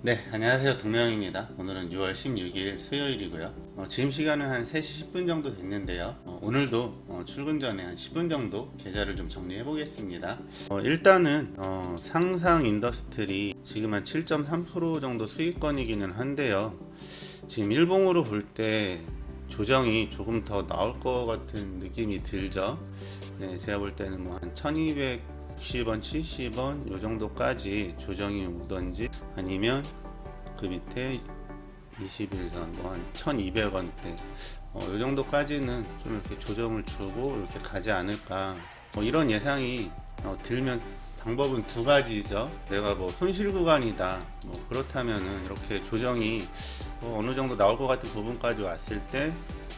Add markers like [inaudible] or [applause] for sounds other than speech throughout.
네, 안녕하세요. 동명입니다. 오늘은 6월 16일 수요일이고요. 어, 지금 시간은 한 3시 10분 정도 됐는데요. 어, 오늘도 어, 출근 전에 한 10분 정도 계좌를 좀 정리해 보겠습니다. 어, 일단은 어, 상상 인더스트리 지금 한 7.3% 정도 수익권이기는 한데요. 지금 일봉으로 볼 때 조정이 조금 더 나올 것 같은 느낌이 들죠. 네, 제가 볼 때는 뭐 한 1200. 60원, 70원 요 정도까지 조정이 오던지 아니면 그 밑에 21선 뭐한 1200원대 어, 요 정도까지는 좀 이렇게 조정을 주고 이렇게 가지 않을까 뭐 이런 예상이 어, 들면 방법은 두 가지죠. 내가 뭐 손실 구간이다. 뭐 그렇다면은 이렇게 조정이 뭐 어느 정도 나올 것 같은 부분까지 왔을 때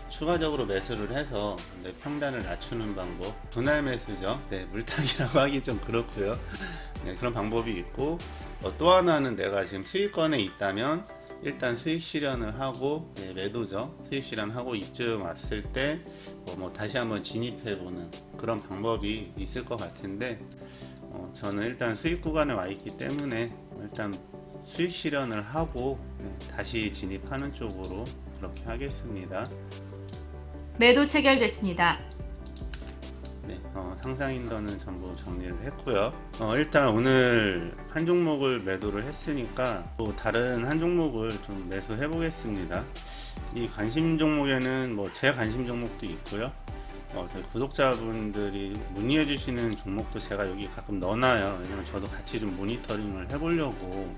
추가적으로 매수를 해서 네, 평단을 낮추는 방법. 분할 매수죠. 네, 물타기라고 [laughs] 하긴 좀 그렇고요. 네, 그런 방법이 있고 어, 또 하나는 내가 지금 수익권에 있다면 일단 수익 실현을 하고 네, 매도죠. 수익 실현하고 이쯤 왔을 때 뭐, 뭐 다시 한번 진입해 보는 그런 방법이 있을 것 같은데 어, 저는 일단 수익 구간에 와 있기 때문에 일단 수익 실현을 하고 네, 다시 진입하는 쪽으로 그렇게 하겠습니다. 매도 체결됐습니다. 네, 어, 상상인더는 전부 정리를 했고요. 어, 일단 오늘 한 종목을 매도를 했으니까 또 다른 한 종목을 좀 매수해 보겠습니다. 이 관심 종목에는 뭐 제 관심 종목도 있고요. 어, 구독자분들이 문의해 주시는 종목도 제가 여기 가끔 넣어놔요. 왜냐면 저도 같이 좀 모니터링을 해보려고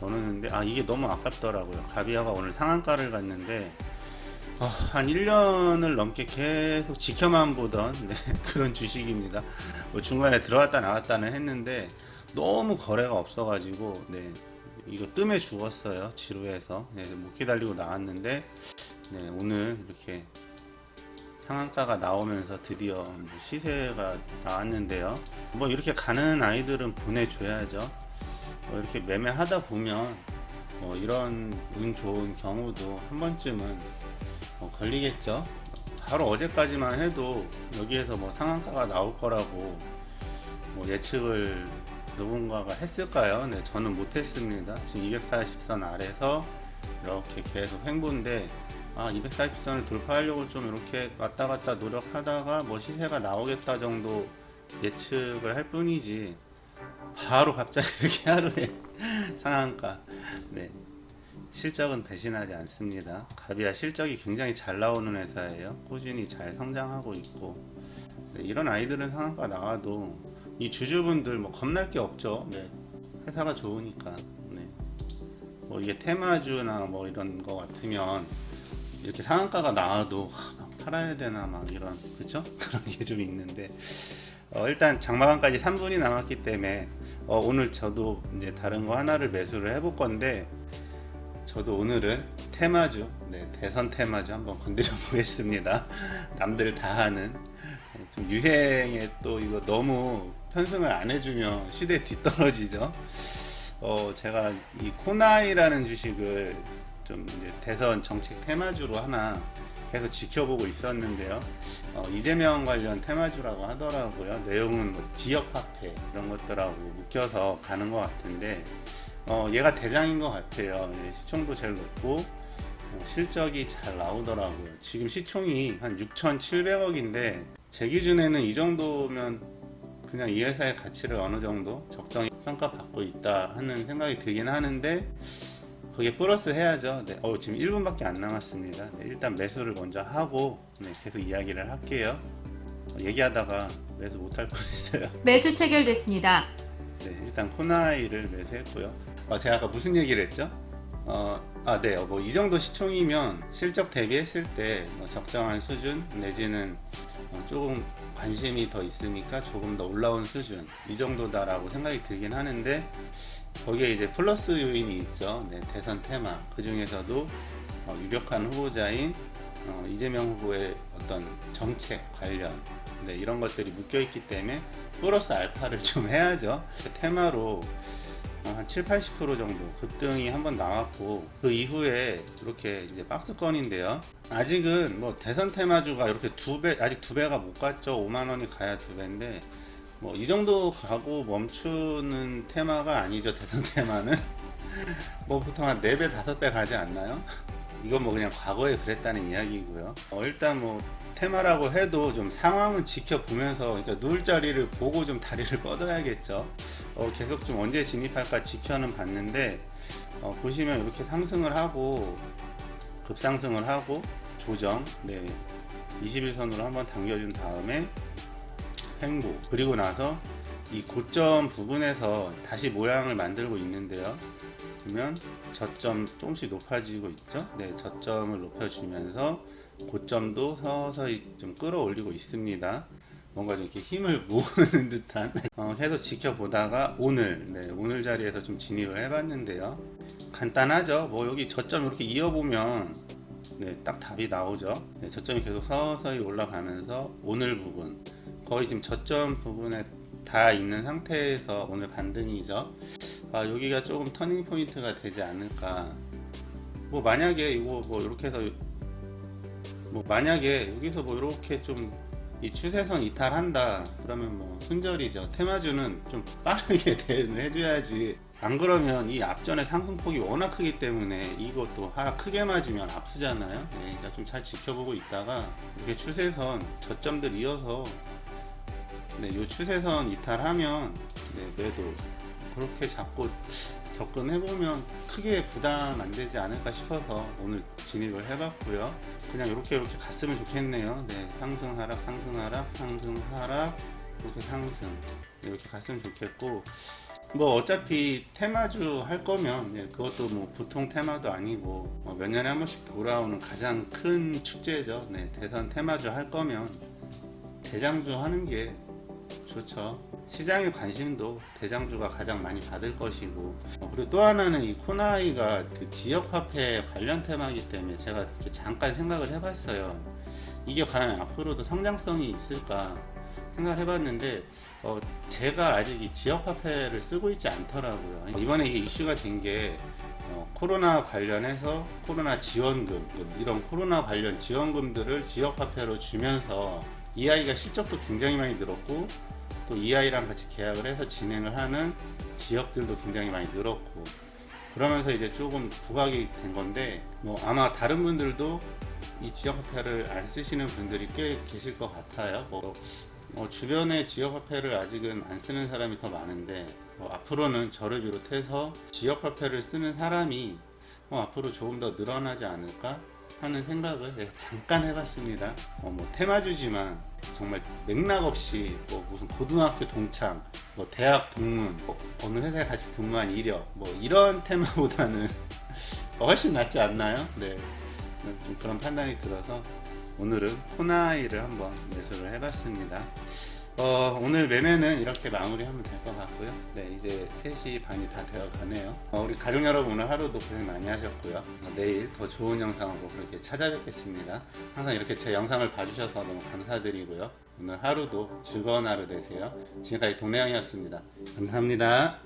넣어놓는데 아 이게 너무 아깝더라고요. 가비아가 오늘 상한가를 갔는데 어, 한 1년을 넘게 계속 지켜만 보던 네, [laughs] 그런 주식입니다. 뭐 중간에 들어갔다 나갔다는 했는데 너무 거래가 없어가지고 네, 이거 뜸에 죽었어요. 지루해서 네, 못 기다리고 나왔는데 네, 오늘 이렇게 상한가가 나오면서 드디어 뭐 시세가 나왔는데요. 뭐 이렇게 가는 아이들은 보내줘야죠. 뭐 이렇게 매매하다 보면 뭐 이런 운 좋은 경우도 한 번쯤은 뭐 걸리겠죠. 바로 어제까지만 해도 여기에서 뭐 상한가가 나올 거라고 뭐 예측을 누군가가 했을까요? 네, 저는 못했습니다. 지금 240선 아래서 이렇게 계속 횡보인데 아 240선을 돌파하려고 좀 이렇게 왔다 갔다 노력하다가 뭐 시세가 나오겠다 정도 예측을 할 뿐이지 바로 갑자기 [laughs] 이렇게 하루에 상한가 네 실적은 배신하지 않습니다. 가비아 실적이 굉장히 잘 나오는 회사예요. 꾸준히 잘 성장하고 있고 네, 이런 아이들은 상한가 나와도 이 주주분들 뭐 겁날 게 없죠. 네. 회사가 좋으니까. 네. 뭐 이게 테마주나 뭐 이런 거 같으면 이렇게 상한가가 나와도 하, 막 팔아야 되나 막 이런 그쵸? [laughs] 그런 게 좀 있는데 어, 일단 장마감까지 3분이 남았기 때문에 어, 오늘 저도 이제 다른 거 하나를 매수를 해볼 건데 저도 오늘은 테마주, 네, 대선 테마주 한번 건드려 보겠습니다. [laughs] 남들 다 하는 좀 유행에 또 이거 너무 편승을 안 해주면 시대에 뒤떨어지죠. 어, 제가 이 코나이라는 주식을 좀 이제 대선 정책 테마주로 하나 계속 지켜보고 있었는데요. 어, 이재명 관련 테마주라고 하더라고요. 내용은 뭐 지역 화폐 이런 것들하고 묶여서 가는 것 같은데 어, 얘가 대장인 것 같아요. 네, 시총도 제일 높고 어, 실적이 잘 나오더라고요. 지금 시총이 한 6,700억인데 제 기준에는 이 정도면 그냥 이 회사의 가치를 어느 정도 적정히 평가받고 있다 하는 생각이 들긴 하는데 그게 플러스 해야죠. 네, 어, 지금 1분밖에 안 남았습니다. 네, 일단 매수를 먼저 하고 네, 계속 이야기를 할게요. 어, 얘기하다가 매수 못할 뻔했어요. [laughs] 매수 체결됐습니다. 네, 일단 코나이를 매수했고요. 아, 제가 아까 무슨 얘기를 했죠? 어, 아, 네, 뭐 이 정도 시총이면 실적 대비했을 때 뭐 적정한 수준 내지는 어, 조금 관심이 더 있으니까 조금 더 올라온 수준 이 정도다라고 생각이 들긴 하는데 거기에 이제 플러스 요인이 있죠. 네, 대선 테마 그 중에서도 어, 유력한 후보자인 어, 이재명 후보의 어떤 정책 관련 네, 이런 것들이 묶여 있기 때문에 플러스 알파를 [laughs] 좀 해야죠. 그 테마로 어, 한 7, 80% 정도 급등이 한번 나왔고 그 이후에 이렇게 이제 박스권인데요. 아직은 뭐 대선 테마주가 이렇게 두 배 아직 두 배가 못 갔죠. 5만 원이 가야 두 배인데 뭐 이 정도 가고 멈추는 테마가 아니죠. [laughs] 대선 테마는 [laughs] 뭐 보통 한 4배, 5배 가지 않나요? [laughs] 이건 뭐 그냥 과거에 그랬다는 이야기고요. 어, 일단 뭐 테마라고 해도 좀 상황은 지켜보면서 그러니까 누울 자리를 보고 좀 다리를 [laughs] 뻗어야겠죠. 어, 계속 좀 언제 진입할까 지켜는 봤는데 어, 보시면 이렇게 상승을 하고 급상승을 하고 조정 네 21선으로 한번 당겨준 다음에 횡보 그리고 나서 이 고점 부분에서 다시 모양을 만들고 있는데요. 보면 저점 조금씩 높아지고 있죠. 네, 저점을 높여주면서 고점도 서서히 좀 끌어올리고 있습니다. 뭔가 좀 이렇게 힘을 [laughs] 모으는 듯한 어, 계속 지켜보다가 오늘 네, 오늘 자리에서 좀 진입을 해봤는데요. 간단하죠. 뭐 여기 저점 이렇게 이어보면 네, 딱 답이 나오죠. 네, 저점이 계속 서서히 올라가면서 오늘 부분 거의 지금 저점 부분에 다 있는 상태에서 오늘 반등이죠. 아, 여기가 조금 터닝 포인트가 되지 않을까. 뭐 만약에 이거 뭐 이렇게 해서 뭐 만약에 여기서 뭐 이렇게 좀 이 추세선 이탈한다 그러면 뭐 순절이죠. 테마주는 좀 빠르게 [laughs] 대응을 해줘야지. 안 그러면 이 앞전의 상승폭이 워낙 크기 때문에 이것도 하락 크게 맞으면 아프잖아요. 네, 그러니까 좀 잘 지켜보고 있다가 이렇게 추세선 저점들 이어서 네, 요 추세선 이탈하면 네, 매도 그렇게 잡고 접근해보면 크게 부담 안 되지 않을까 싶어서 오늘 진입을 해봤고요. 그냥 이렇게 이렇게 갔으면 좋겠네요. 네, 상승 하락 상승 하락 상승 하락 이렇게 상승 이렇게 갔으면 좋겠고 뭐 어차피 테마주 할 거면 예, 그것도 뭐 보통 테마도 아니고 어, 몇 년에 한 번씩 돌아오는 가장 큰 축제죠. 네, 대선 테마주 할 거면 대장주 하는 게 좋죠. 시장의 관심도 대장주가 가장 많이 받을 것이고 어, 그리고 또 하나는 이 코나이가 그 지역 화폐 관련 테마이기 때문에 제가 잠깐 생각을 해봤어요. 이게 과연 앞으로도 성장성이 있을까 생각을 해봤는데 어, 제가 아직 이 지역 화폐를 쓰고 있지 않더라고요. 이번에 이게 이슈가 된게 어, 코로나 관련해서 코로나 지원금 이런 코로나 관련 지원금들을 지역 화폐로 주면서 이 아이가 실적도 굉장히 많이 늘었고 또 이 아이랑 같이 계약을 해서 진행을 하는 지역들도 굉장히 많이 늘었고 그러면서 이제 조금 부각이 된 건데 뭐 아마 다른 분들도 이 지역 화폐를 안 쓰시는 분들이 꽤 계실 것 같아요. 뭐 어, 주변에 지역 화폐를 아직은 안 쓰는 사람이 더 많은데 어, 앞으로는 저를 비롯해서 지역 화폐를 쓰는 사람이 어, 앞으로 조금 더 늘어나지 않을까 하는 생각을 네, 잠깐 해봤습니다. 어, 뭐 테마주지만 정말 맥락 없이 뭐 무슨 고등학교 동창, 뭐 대학 동문, 뭐 어느 회사에 같이 근무한 이력, 뭐 이런 테마보다는 [laughs] 훨씬 낫지 않나요? 네, 좀 그런 판단이 들어서 오늘은 코나이를 한번 매수를 해봤습니다. 어, 오늘 매매는 이렇게 마무리하면 될 것 같고요. 네, 이제 3시 반이 다 되어 가네요. 어, 우리 가족 여러분 오늘 하루도 고생 많이 하셨고요. 어, 내일 더 좋은 영상으로 그렇게 찾아뵙겠습니다. 항상 이렇게 제 영상을 봐주셔서 너무 감사드리고요. 오늘 하루도 즐거운 하루 되세요. 지금까지 동네양이었습니다. 감사합니다.